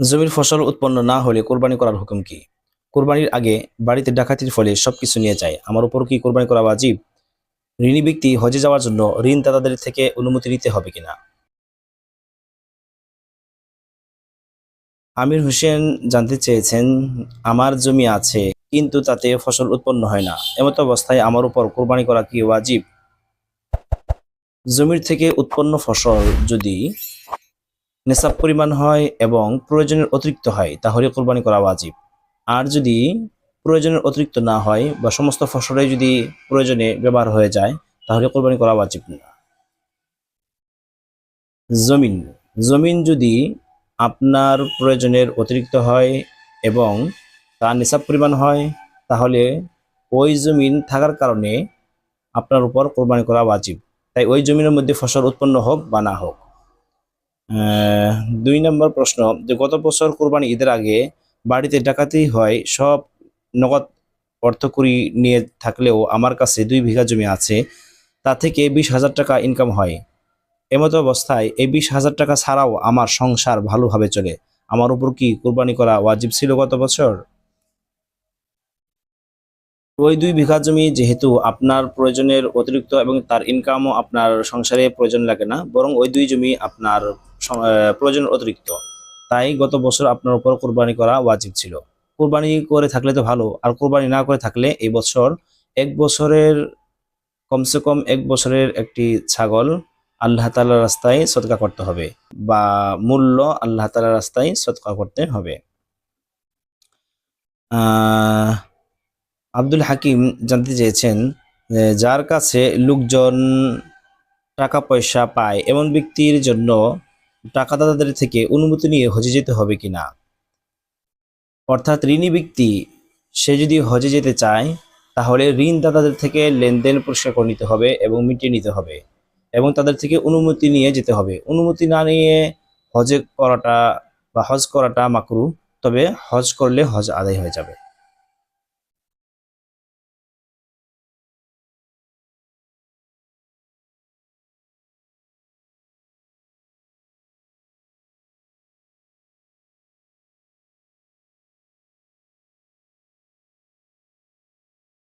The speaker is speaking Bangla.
জমির ফসল উৎপন্ন না হলে কোরবানি করার হুকুম কি? কোরবানির আগে বাড়িতে ডাকাতির ফলে সবকিছু নিয়ে যায়। আমার উপর কি কোরবানি করা বাজিব ঋণী ব্যক্তি হজে যাওয়ার জন্য ঋণদাতাদের থেকে অনুমতি নিতে হবে কিনা? আমির হোসেন জানতে চেয়েছেন, আমার জমি আছে, কিন্তু তাতে ফসল উৎপন্ন হয় না। এমত অবস্থায় আমার উপর কোরবানি করা কি ওয়াজিব? জমির থেকে উৎপন্ন ফসল যদি নেশাব পরিমাণ হয় এবং প্রয়োজনের অতিরিক্ত হয়, তাহলে কোরবানি করা ওয়াজিব। আর যদি প্রয়োজনের অতিরিক্ত না হয় বা সমস্ত ফসলে যদি প্রয়োজনে ব্যবহার হয়ে যায়, তাহলে কোরবানি করা ওয়াজিব না। জমিন জমিন যদি আপনার প্রয়োজনের অতিরিক্ত হয় এবং তার নিসাব পরিমাণ হয়, তাহলে ওই জমিন থাকার কারণে আপনার উপর কোরবানি করা ওয়াজিব। তাই ওই জমিনের মধ্যে ফসল উৎপন্ন হোক বা না হোক। দুই নম্বর প্রশ্ন, যে গত বছর কোরবানি ঈদের আগে বাড়িতে ডাকাতি হয়, সব নগদ অর্থকরী নিয়ে থাকলেও আমার কাছে দুই বিঘা জমি আছে, তা থেকে বিশ হাজার টাকা ইনকাম হয়। এমতো অবস্থায় এই বিশ হাজার টাকা ছাড়াও আমার সংসার ভালোভাবে চলে। আমার উপর কি কোরবানি করা ওয়াজিব ছিল গত বছর? ওই দুই বিঘা জমি যেহেতু আপনার প্রয়োজনের অতিরিক্ত এবং তার ইনকামও আপনার সংসারে প্রয়োজন লাগে না, বরং ওই দুই জমি আপনার প্রয়োজনের অতিরিক্ত। তাই গত বছর আপনার উপর কোরবানি করা ওয়াজিব ছিল। কোরবানি করে থাকলে তো ভালো, আর কোরবানি না করে থাকলে এই বছর এক বছরের কমসে কম এক বছরের একটি ছাগল আল্লাহ তাআলার রাস্তায় সদকা করতে হবে বা মূল্য আল্লাহ তাআলার রাস্তায় সদকা করতে হবে। আব্দুল হাকিম জানতে চেয়েছেন যার কাছে লোকজন টাকা পয়সা পায় এমন ব্যক্তির জন্য টাকাদাতাদের থেকে অনুমতি নিয়ে হজে যেতে হবে কিনা অর্থাৎ ঋণী ব্যক্তি, সে যদি হজে যেতে চায়, তাহলে ঋণদাতাদের থেকে লেনদেন পরিষ্কার করে নিতে হবে এবং মিটিয়ে নিতে হবে এবং তাদের থেকে অনুমতি নিয়ে যেতে হবে। অনুমতি না নিয়ে হজে করাটা বা হজ করাটা মাকরু, তবে হজ করলে হজ আদায় হয়ে যাবে।